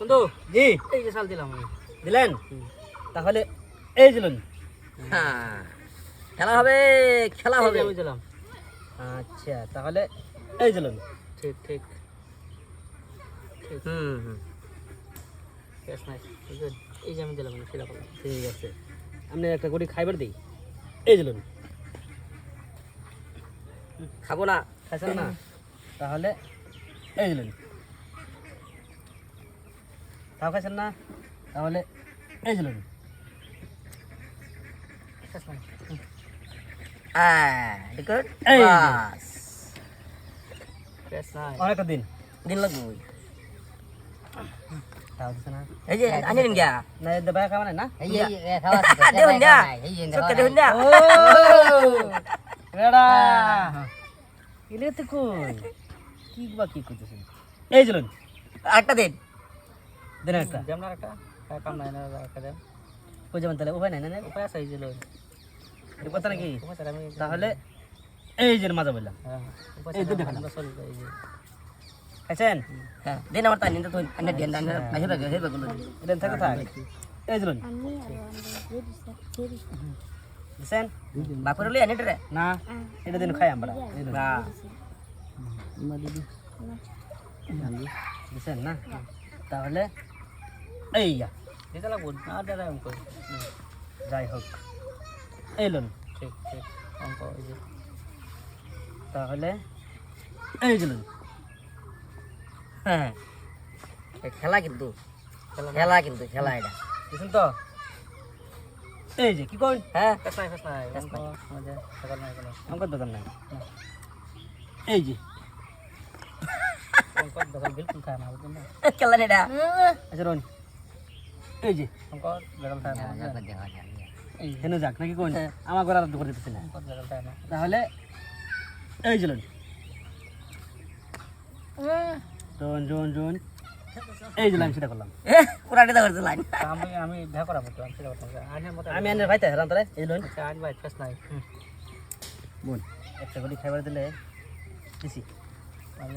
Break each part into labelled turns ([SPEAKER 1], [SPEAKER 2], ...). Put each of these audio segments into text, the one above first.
[SPEAKER 1] বন্ধু
[SPEAKER 2] জি।
[SPEAKER 1] এই যে চাল দিলাম আমি।
[SPEAKER 2] দিলেন? তাহলে এই দিলেন।
[SPEAKER 3] হ্যাঁ খেলা হবে খেলা হবে।
[SPEAKER 1] আমি দিলাম।
[SPEAKER 2] আচ্ছা তাহলে এই দিলেন।
[SPEAKER 1] ঠিক ঠিক।
[SPEAKER 3] হুম হুম।
[SPEAKER 1] এই যে আমি দিলাম
[SPEAKER 2] ঠিক আছে। আপনি একটা গড়ি খাইবার দিই। এই দিলেন।
[SPEAKER 3] খাব না।
[SPEAKER 2] খাইছেন না? তাহলে এই দিলেন। তাও খাইছেন না তাহলে এই
[SPEAKER 1] বেশ নাইস
[SPEAKER 3] হ্যাঁ
[SPEAKER 2] এই যে। অনেকটা দিন।
[SPEAKER 3] দিন লাগবো
[SPEAKER 2] তাও দিছে না।
[SPEAKER 3] এই যে আনি দিন। দিন
[SPEAKER 2] দিন একটা
[SPEAKER 1] যেমন আর একটা হ্যাঁ, কাম নাই না একটা দেন।
[SPEAKER 2] কই যাবেন তাহলে উপায় নাই না
[SPEAKER 1] উপায় আছে এই যে লোন
[SPEAKER 2] এই কথা নাকি? তাহলে এই যে মাজা বললাম।
[SPEAKER 1] হ্যাঁ
[SPEAKER 2] এই
[SPEAKER 1] চলি এই যে।
[SPEAKER 2] খাইছেন?
[SPEAKER 3] হ্যাঁ দিন আমার তাই নিতে তুই আনে দিন আনে হেবে হেবে গুলো
[SPEAKER 2] এটা থাকে থাক। এই দিলেন দিছেন?
[SPEAKER 3] বাপরে লই আনে রে
[SPEAKER 2] না। এটা দিন খাই আমরা। দিন।
[SPEAKER 3] না।
[SPEAKER 2] দিছেন না। তাহলে এই যা
[SPEAKER 1] দিতে লাগবো না দাদা অঙ্ক হুম,
[SPEAKER 2] যাই হোক এই লোন
[SPEAKER 1] ঠিক ঠিক অঙ্ক এই যে
[SPEAKER 2] তাহলে এই দিলেন
[SPEAKER 3] হ্যাঁ এই খেলা কিন্তু
[SPEAKER 1] খেলা
[SPEAKER 3] খেলা কিন্তু খেলা এটা
[SPEAKER 2] দিছেন তো এই যে কি কই
[SPEAKER 3] হ্যাঁ
[SPEAKER 1] ফেস নাই ফেস নাই অঙ্ক মধ্যে সকাল নাই কোনো
[SPEAKER 2] আমার দোকান নাই এই যে
[SPEAKER 1] অঙ্ক দোকান বিলকুল খায় না বুঝলেন না
[SPEAKER 3] খেলা এটা
[SPEAKER 2] আচ্ছা রোন এই যে।
[SPEAKER 1] খায় এই।
[SPEAKER 2] হেন যাক নাকি কোন? আমার ঘর আর দোকান দিতেছে না। তাহলে এই যে লোন জোন জোন জোন। এই যে লাইন সেটা করলাম।
[SPEAKER 3] পুরাটি তো করতে লাইন
[SPEAKER 1] আমি আমি দেখা করাবো তো আমি সেটা করতাম আজের মতো
[SPEAKER 2] আমি আনের ভাইতে হেরান তাহলে এই লোন
[SPEAKER 1] আচ্ছা আজ ভাই ফেস নাই।
[SPEAKER 2] বোন একটা গড়ি খাইবার দিলে দিছি।
[SPEAKER 1] আমি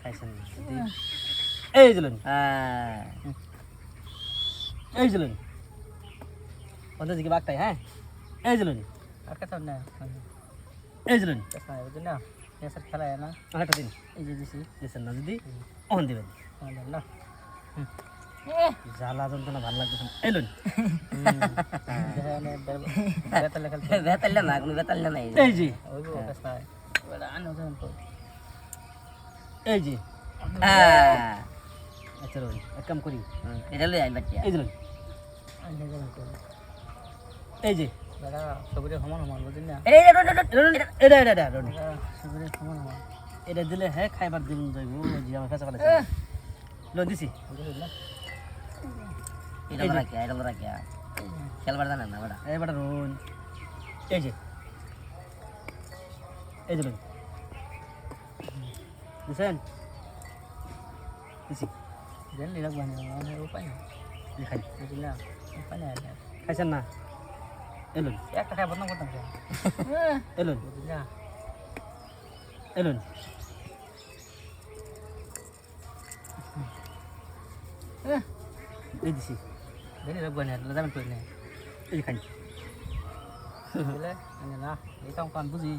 [SPEAKER 2] খাইছেন এই যে লোন
[SPEAKER 3] হ্যাঁ।
[SPEAKER 2] এই যে লোন। ওদের দিকে বাগটাই হ্যাঁ? এই যে লোন।
[SPEAKER 1] আর কথা না
[SPEAKER 2] এই যে লোন।
[SPEAKER 1] ফেস নাই বুঝলেন না? ফেসের খেলা না।
[SPEAKER 2] আরেকটা দিন।
[SPEAKER 1] এই যে দিছি।
[SPEAKER 2] দিচ্ছেন না যদি অন দিবেন।
[SPEAKER 1] আমাদের না।
[SPEAKER 2] জ্বালা যন্ত্রণা ভালো লাগতেছে। এই লোন।
[SPEAKER 1] বেতাল লেখাল
[SPEAKER 3] বেতাল না কোনো বেতাল নাই
[SPEAKER 2] এই যে।
[SPEAKER 1] ওই ফেস নাই। ওটা আনো যান তো
[SPEAKER 2] এই যে।
[SPEAKER 3] হ্যাঁ।
[SPEAKER 2] আচ্ছা রোন এক কাম করি।
[SPEAKER 3] এটা লই আই বাচ্চা
[SPEAKER 2] এই যে এই যে।
[SPEAKER 1] দাদা সমান সমান বুঝলেন না?
[SPEAKER 3] এই
[SPEAKER 2] এটা এটা এটা রোন
[SPEAKER 1] দাদা সমান সমান।
[SPEAKER 2] এটা দিলে হ্যাঁ খাইবার দিন যাইব জি আমার কাছে পালাইছে লো দিছি।
[SPEAKER 3] এটা লরা এটা খেলবার জানা না বড়া
[SPEAKER 2] এবার রোন এই যে। এই যে দিছি।
[SPEAKER 1] দেন লিলাক বানি আমার উপায় না
[SPEAKER 2] এই খাই
[SPEAKER 1] বুঝলেন না উপায় না
[SPEAKER 2] খাইছেন না এলুন
[SPEAKER 1] একটা খাই বদনাম করতাম কেন
[SPEAKER 2] এলুন
[SPEAKER 1] বুঝলেন না
[SPEAKER 2] এলুন এই দিছি
[SPEAKER 1] দেন লিলাক বানি আর যাবেন কই না
[SPEAKER 2] এই খাই
[SPEAKER 1] বুঝলে না এটা অঙ্ক আমি বুঝি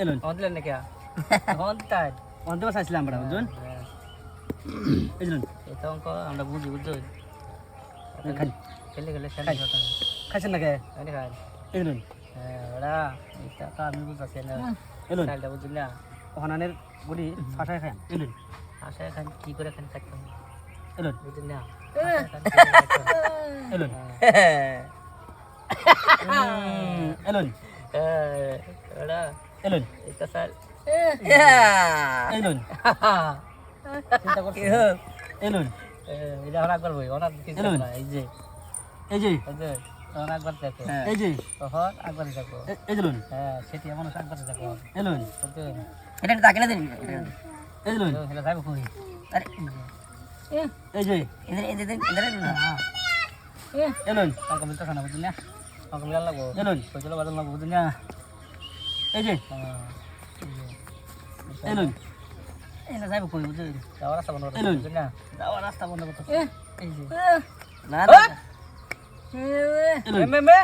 [SPEAKER 2] এলুন
[SPEAKER 1] অন দিলেন না কে অন তাই
[SPEAKER 2] অন্তে চাইছিলাম আমরা বুঝুন এই
[SPEAKER 1] এটা অঙ্ক আমরা বুঝি
[SPEAKER 2] খাই
[SPEAKER 1] খেলে খেলে খেলে না
[SPEAKER 2] খাইছেন না কে
[SPEAKER 1] হ্যাঁ ওরা এটা তো আমি বুঝতেছি না?
[SPEAKER 2] এলুন
[SPEAKER 1] বুঝলি না?
[SPEAKER 2] ওখানের এলুন
[SPEAKER 1] আশা খান। কি করে খান খাইতাম
[SPEAKER 2] এলুন
[SPEAKER 1] বুঝলি না?
[SPEAKER 2] এলুন। এলুন
[SPEAKER 1] এটা স্যার।
[SPEAKER 2] এলুন এলুন
[SPEAKER 1] এটা একবার বই। না এই যে
[SPEAKER 2] এই যে
[SPEAKER 1] এই যে তখন একবার দেখো
[SPEAKER 2] এই যে
[SPEAKER 1] তখন একবার দেখো
[SPEAKER 2] এ- এই দিলুন
[SPEAKER 1] হ্যাঁ সেটি এমন একবার দেখো
[SPEAKER 2] এলুন
[SPEAKER 3] এটা তাকে না দিন
[SPEAKER 2] এই দিলুন
[SPEAKER 1] হেলে যাবে কই
[SPEAKER 3] আরে
[SPEAKER 2] এই যে
[SPEAKER 3] এদের এদের এদের না
[SPEAKER 2] এলুন
[SPEAKER 1] কাকা বলতে খানা বুঝলি না কাকা মিলাল লাগবো
[SPEAKER 2] এলুন
[SPEAKER 1] পয়সা বাদল লাগবো বুঝলি না
[SPEAKER 2] এই যে
[SPEAKER 1] হ্যাঁ
[SPEAKER 2] এলুন
[SPEAKER 1] এলা যাইব কই বুঝুন যাওয়ার রাস্তা বন্ধ করতে না? যাওয়ার রাস্তা বন্ধ করতে এই যে।
[SPEAKER 3] না
[SPEAKER 1] মে